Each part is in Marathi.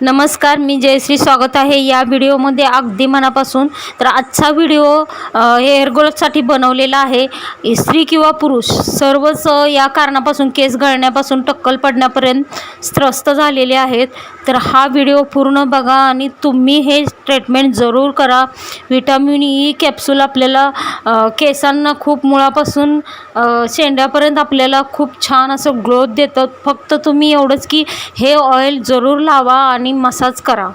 नमस्कार मी जयश्री स्वागत आहे. या व्हिडिओमध्ये अगदी मनापासून तर आजचा व्हिडिओ हेअर ग्रोथसाठी बनवलेला आहे. स्त्री किंवा पुरुष सर्वच या कारणापासून केस गळण्यापासून टक्कल पडण्यापर्यंत त्रस्त झालेले आहेत. तर हा व्हिडिओ पूर्ण बघा आणि तुम्ही हे ट्रीटमेंट जरूर करा. विटॅमिन ई कॅप्सूल आपल्याला केसांना खूप मुळापासून शेंड्यापर्यंत आपल्याला खूप छान असं ग्रोथ देतं. फक्त तुम्ही एवढंच की हे ऑइल जरूर लावा आणि मसाज करा.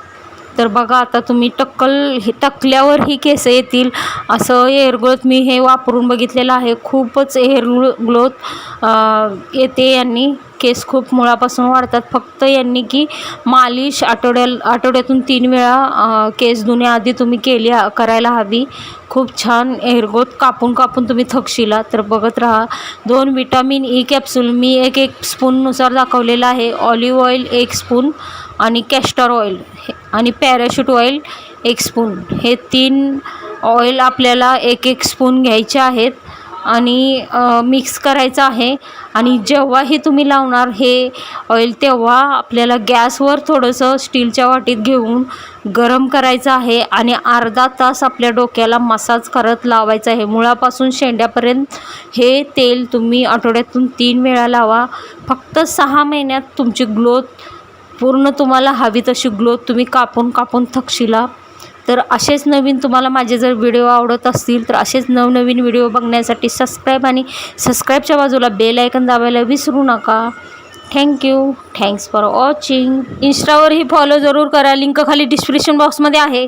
तर बघा आता तुम्ही टक्कल हे टकल्यावर ही केस येतील. असं हेअर ग्रोथ मी हे वापरून बघितलेलं आहे. खूपच हेअर ग्लोथ ग्रोथ येते यांनी. केस खूप मुळापासून वाढतात. फक्त यांनी की मालिश आठवड्या आठवड्यातून तीन वेळा केस धुण्याआधी तुम्ही केली करायला हवी. खूप छान एअरगोत कापून कापून तुम्ही थकशिला. तर बघत राहा. दोन विटामिन ई कॅप्सूल. मी एक एक स्पूननुसार दाखवलेलं आहे. ऑलिव्ह ऑइल एक स्पून. आणि कॅस्टर ऑइल हे- आणि पॅराशूट ऑइल एक स्पून हे तीन ऑइल आपल्याला एक एक स्पून घ्यायचे आहेत आणि मिक्स करायचं आहे. आणि जेव्हा हे तुम्ही लावणार हे ऑइल तेव्हा आपल्याला गॅसवर थोडंसं स्टीलच्या वाटीत घेऊन गरम करायचं आहे आणि अर्धा तास आपल्या डोक्याला मसाज करत लावायचं आहे. मुळापासून शेंड्यापर्यंत हे तेल तुम्ही आठवड्यातून तीन वेळा लावा. फक्त सहा महिन्यात तुमची ग्लोथ पूर्ण तुम्हाला हवी तशी ग्लो तुम्ही कापून कापून थकशिला. तर असेच नवीन तुम्हाला माझे जर व्हिडिओ आवडत असतील तर असेच नवनवीन व्हिडिओ बघण्यासाठी सबस्क्राईब आणि सबस्क्राईबच्या बाजूला बेल आयकन दाबायला विसरू नका. Thank you thanks for watching इंस्टावरही follow जरूर करा. लिंक खाली डिस्क्रिप्शन बॉक्समध्ये आहे.